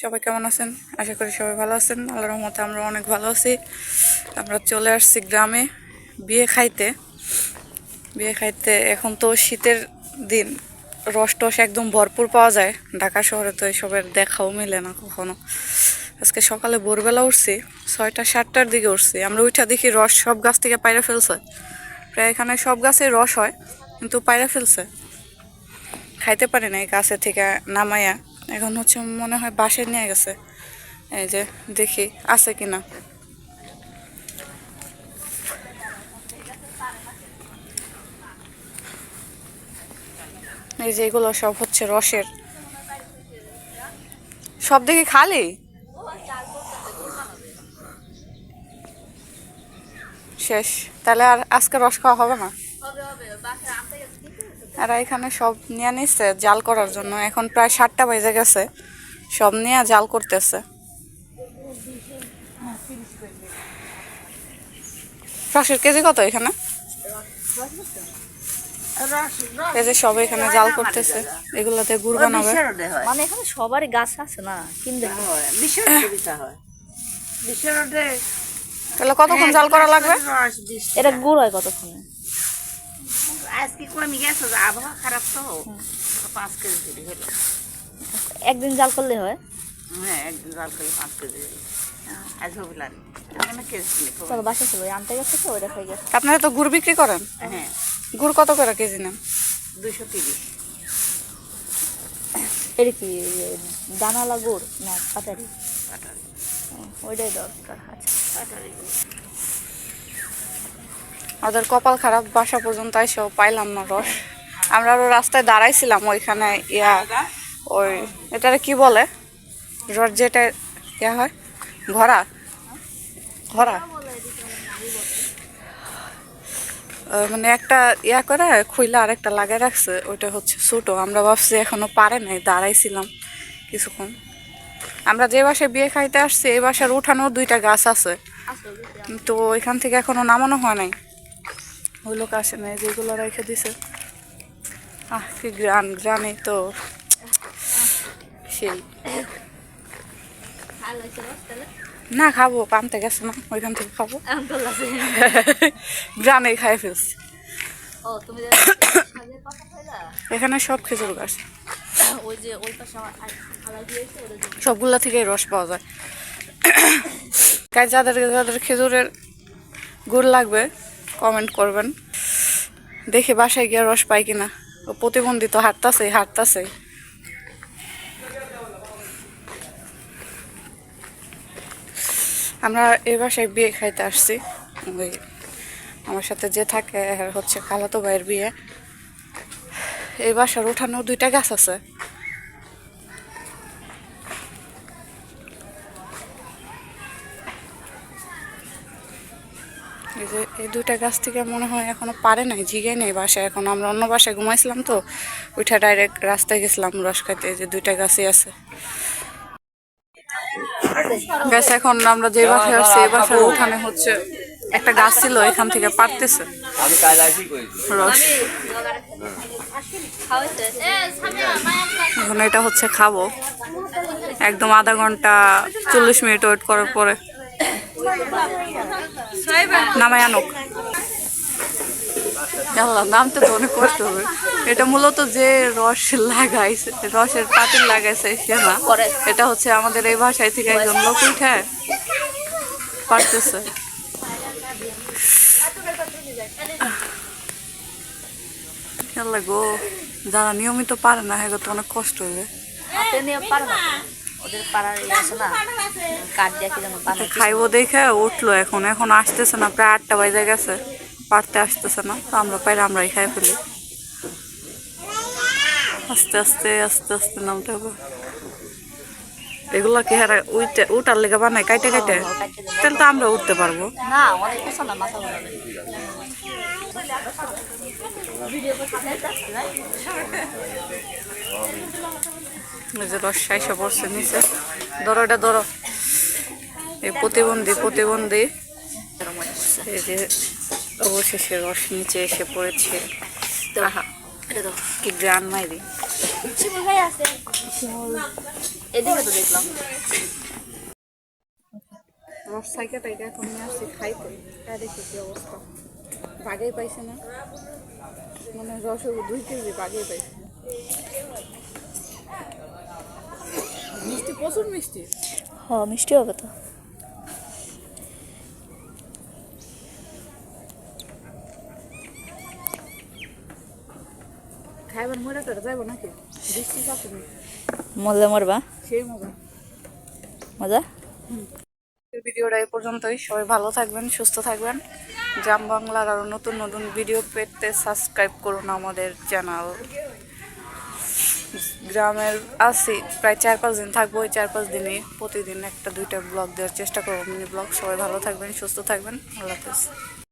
সবাই কেমন আছেন? আশা করি সবাই ভালো আছেন। আল্লাহর রহমতে আমরা অনেক ভালো আছি। আমরা চলে আসছি গ্রামে বিয়ে খাইতে। বিয়ে খাইতে এখন তো শীতের দিন। রস টস একদম ভরপুর পাওয়া যায়। ঢাকা শহরে তো এসবের দেখাও মিলে না কখনো। আজকে সকালে ভোরবেলা উঠছি, ছয়টা, সাতটার দিকে উঠছি। আমরা উঠা দেখি রস সব গাছ থেকে পায়রা ফেলছে। প্রায় এখানে সব গাছে রস হয়, কিন্তু পায়রা ফেলছে। খাইতে পারি না এই গাছে থেকে নামাইয়া এখন হচ্ছে মনে হয় বাসে নিয়ে গেছে। এই যে দেখি আছে কিনা। এই যে এগুলো সব হচ্ছে রসের। সব দেখি খালি? শেষ। তাহলে আর আজকে রস খাওয়া হবে না? আর এখানে সব নিয়ে নিচ্ছে জাল করার জন্য। এখন প্রায় সাতটা বেজে গেছে। সব নিয়ে জাল করতেছে। রসের কেজি কত এখানে? এই যে সব এখানে জাল করতেছে। এগুলোতে গুড় বানাবে। মানে এখানে সবারই গাছ আছে না? কিনবে তাহলে কতক্ষণ জাল করা লাগবে? এটা গুড় হয় কতক্ষণে? আজকে কমে গেছে যে আবহাওয়া খারাপ তো। পাঁচ কেজি চুরি হলো। একদিন জাল করলে হয়? হ্যাঁ একদিন জাল করে পাঁচ কেজি হলো। আজ হবিলাম কেজি চলো বাসা ছিল আনতে গেছে তো ওইটা খাই গেছে। আপনারা তো গুড় বিক্রি করেন? হ্যাঁ। গুড় কত করে কেজি নেন? দুশো তিরিশ। এটা কি দানালা গুড়? না কাটারি কাটারি ওইটাই দরকার আচ্ছা কাটারি ওদের কপাল খারাপ বাসা পর্যন্ত এসেও পাইলাম না রস। আমরা আরও রাস্তায় দাঁড়াইছিলাম ওইখানে ইয়া ওই এটারে কি বলে? রস যেটা ইয়া হয় ঘোড়া। আহ, মানে একটা ইয়া করে খুইলা আর একটা লাগাই রাখছে ওইটা হচ্ছে ছোটো। আমরা ভাবছি এখনও পারে নাই দাঁড়াইছিলাম কিছুক্ষণ। আমরা যে বাসায় বিয়ে খাইতে আসছি এই বাসার উঠানো দুইটা গাছ আছে। তো ওইখান থেকে এখনও নামানো হয় নাই। ওই লোক আসে নাই যেগুলো রেখে দিছে। আহ, কি গ্রান গ্রানে তো সেই। না, খাব, পানতে গেছে না, ওইখান থেকে খাব। গ্রানেই খাই ফেলছি। এখানে সব খেজুর গাছ। সবগুলা থেকেই রস পাওয়া যায়। গাছ যাদের যাদের খেজুরের গুড় লাগবে কমেন্ট করবেন। দেখি বাসায় গিয়ে রস পাই কিনা। ও প্রতিবন্ধী তো হাঁটতাছে হাঁটতাছে। আমরা এ বাসায় বিয়ে খাইতে আসছি। ওই আমার সাথে যে থাকে, হচ্ছে খালাতো ভাইয়ের বিয়ে। এই বাসার উঠানো দুইটা গাছ আছে। এই যে এই দুইটা গাছ থেকে মনে হয় এখনও পারে নাই জিগে নেই বাসায়। এখন আমরা অন্য বাসায় ঘুমাইছিলাম তো ওইটা ডাইরেক্ট রাস্তায় গেছিলাম রস খাইতে এই যে দুইটা গাছই আছে। গাছ এখন আমরা যে বাসায় আসছি এই বাসার উঠানে হচ্ছে একটা গাছ ছিল এখান থেকে পারতেছে। রস। এখন এটা হচ্ছে খাব। একদম আধা ঘণ্টা চল্লিশ মিনিট ওয়েট করার পরে। নামতে তো অনেক কষ্ট হবে। এটা মূলত যে রস লাগাইছে, রসের পাতিল লাগাইছে সে এটা হচ্ছে আমাদের এই ভাষায় থেকে একজন লোক উঠে পারতেছে। আল্লাহ গো, যারা নিয়মিত পারে না হ্যাঁ অনেক কষ্ট হবে। ওদের পাড়ার আছে না কাঠ দিয়ে কি যেন খাইবো দেখে উঠল এখন এখন আসতেছে না প্রায় আটটা বাজে গেছে পারতে আসতেছে না তো আমরা পাইলে আমরাই খাই ফেলি। আস্তে আস্তে আস্তে আস্তে নামতে হবে। এগুলো কি হারা উইটে উঠার লেগে বানায় কাইটে কাইটে? তাহলে তো আমরা উঠতে পারব। না অনেক না মাথা ঘোরাবে। এই যে রস সাইসে পড়ছে নিচে। ধরো এটা ধরো। এই প্রতিবন্ধী প্রতিবন্ধী। যে অবশেষে রস নিচে এসে পড়েছে। কি গ্রান মাইরি। এদিকে তো দেখলাম। রস সাইকেল টাইকা এখন নিয়ে আসছি খাইতে। তাই দেখি কি অবস্থা। বাগেই পাইছে না? মানে রস দুই কেজি বাগেই পাইছে। মিষ্টি প্রচুর মিষ্টি। হ মিষ্টি হবে তো। খাইবার মরে করে যাইব নাকি? বৃষ্টি চাপে মজা মরবা? সেই মজা। মজা? ভিডিওটা এই পর্যন্তই। সবাই ভালো থাকবেন সুস্থ থাকবেন। জাম বাংলার আরও নতুন নতুন ভিডিও পেতে সাবস্ক্রাইব করুন আমাদের চ্যানেল গ্রামের আছি, প্রায় চার পাঁচ দিন থাকব, ওই চার পাঁচ দিনে প্রতিদিন একটা দুইটা ব্লগ দেওয়ার চেষ্টা করব মিনি ব্লগ সবাই ভালো থাকবেন, সুস্থ থাকবেন, আল্লাহ